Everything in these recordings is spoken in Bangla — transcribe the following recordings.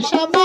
shabba.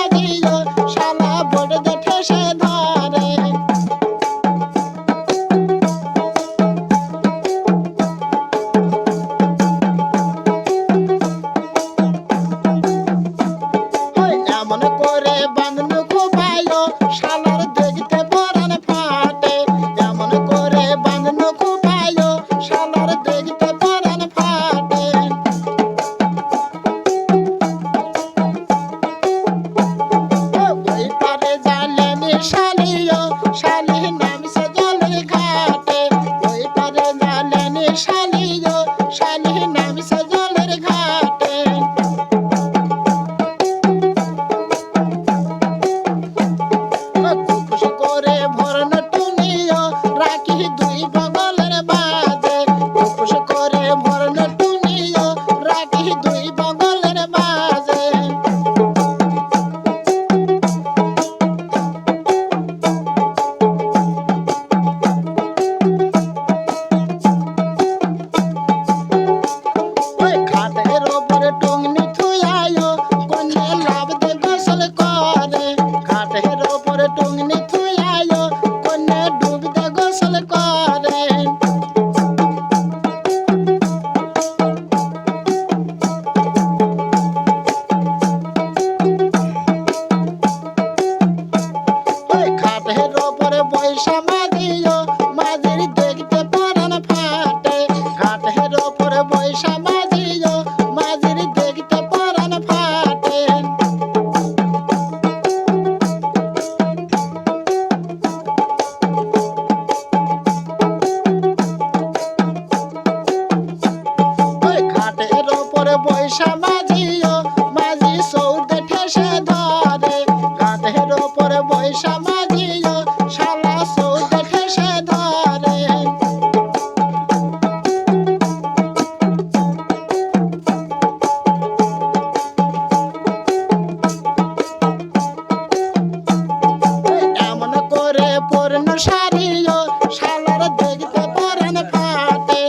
প্রেম সারিও শালার দেখতে পরেন ফাটে।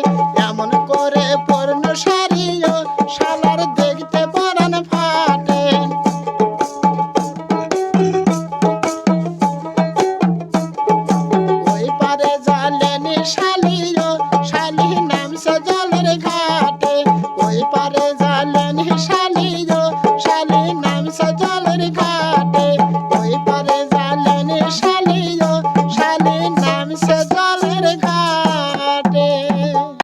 এমন করে পর্ণ সারিও শালার দেখতে পরেন ফাটে। ওই পারে জালেনি শালিও শালি নামছে জলের ঘাটে। ওই পারে